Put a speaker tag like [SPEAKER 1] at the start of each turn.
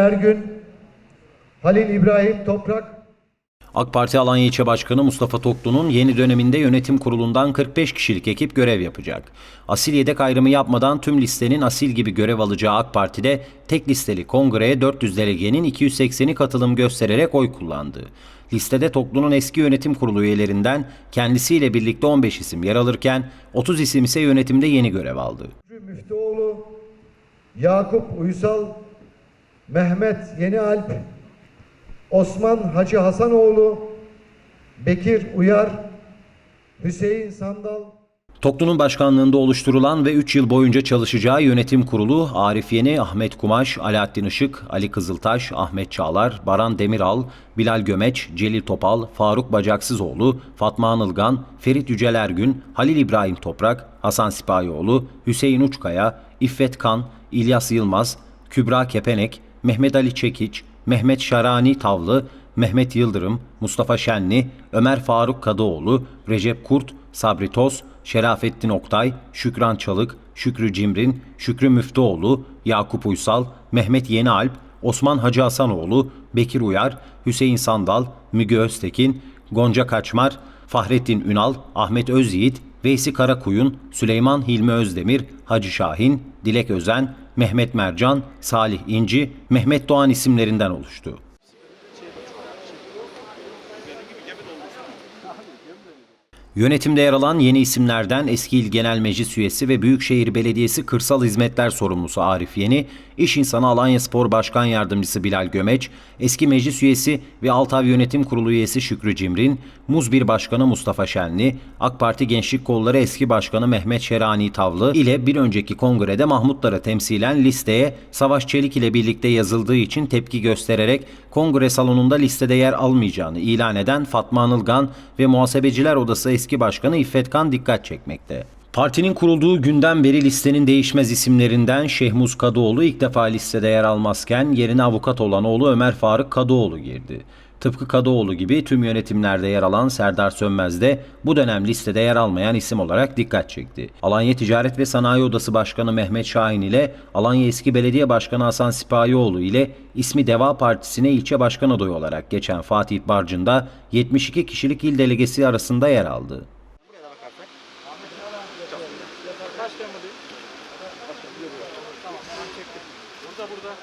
[SPEAKER 1] Ergün, Halil İbrahim Toprak,
[SPEAKER 2] AK Parti Alanya İlçe Başkanı Mustafa Toklu'nun yeni döneminde yönetim kurulundan 45 kişilik ekip görev yapacak. Asil yedek ayrımı yapmadan tüm listenin asil gibi görev alacağı AK Parti'de tek listeli kongreye 400 delegenin 280'i katılım göstererek oy kullandı. Listede Toklu'nun eski yönetim kurulu üyelerinden kendisiyle birlikte 15 isim yer alırken 30 isim ise yönetimde yeni görev aldı.
[SPEAKER 1] Müftüoğlu, Yakup Uysal, Mehmet Yenialp, Osman Hacı Hasanoğlu, Bekir Uyar, Hüseyin Sandal,
[SPEAKER 2] Toklu'nun başkanlığında oluşturulan ve 3 yıl boyunca çalışacağı yönetim kurulu Arif Yeni, Ahmet Kumaş, Alaaddin Işık, Ali Kızıltaş, Ahmet Çağlar, Baran Demiral, Bilal Gömeç, Celil Topal, Faruk Bacaksızoğlu, Fatma Anılgan, Ferit Yücel Ergün, Halil İbrahim Toprak, Hasan Sipahioğlu, Hüseyin Uçkaya, İffet Kan, İlyas Yılmaz, Kübra Kepenek, Mehmet Ali Çekiç, Mehmet Şarani Tavlı, Mehmet Yıldırım, Mustafa Şenli, Ömer Faruk Kadıoğlu, Recep Kurt, Sabri Toz, Şerafettin Oktay, Şükran Çalık, Şükrü Cimrin, Şükrü Müftüoğlu, Yakup Uysal, Mehmet Yenialp, Osman Hacı Hasanoğlu, Bekir Uyar, Hüseyin Sandal, Müge Öztekin, Gonca Kaçmar, Fahrettin Ünal, Ahmet Özyiğit, Veysi Karakuyun, Süleyman Hilmi Özdemir, Hacı Şahin, Dilek Özen, Mehmet Mercan, Salih İnci, Mehmet Doğan isimlerinden oluştu. Yönetimde yer alan yeni isimlerden eski İl Genel Meclis Üyesi ve Büyükşehir Belediyesi Kırsal Hizmetler Sorumlusu Arif Yeni, İş İnsanı Alanya Spor Başkan Yardımcısı Bilal Gömeç, eski meclis üyesi ve Altav Yönetim Kurulu üyesi Şükrü Cimrin, Muzbir Başkanı Mustafa Şenli, AK Parti Gençlik Kolları eski başkanı Mehmet Şerani Tavlı ile bir önceki kongrede Mahmutları temsilen listeye Savaş Çelik ile birlikte yazıldığı için tepki göstererek kongre salonunda listede yer almayacağını ilan eden Fatma Anılgan ve Muhasebeciler Odası eski başkanı İffet Kan dikkat çekmekte. Partinin kurulduğu günden beri listenin değişmez isimlerinden Şehmuz Kadıoğlu ilk defa listede yer almazken yerine avukat olan oğlu Ömer Faruk Kadıoğlu girdi. Tıpkı Kadıoğlu gibi tüm yönetimlerde yer alan Serdar Sönmez de bu dönem listede yer almayan isim olarak dikkat çekti. Alanya Ticaret ve Sanayi Odası Başkanı Mehmet Şahin ile Alanya Eski Belediye Başkanı Hasan Sipahioğlu ile ismi Deva Partisi'ne ilçe başkan adayı olarak geçen Fatih Barcın da 72 kişilik il delegesi arasında yer aldı tutacağım. Kaç Temmuz'dayım? Tamam, ben çektim. Burada, burada.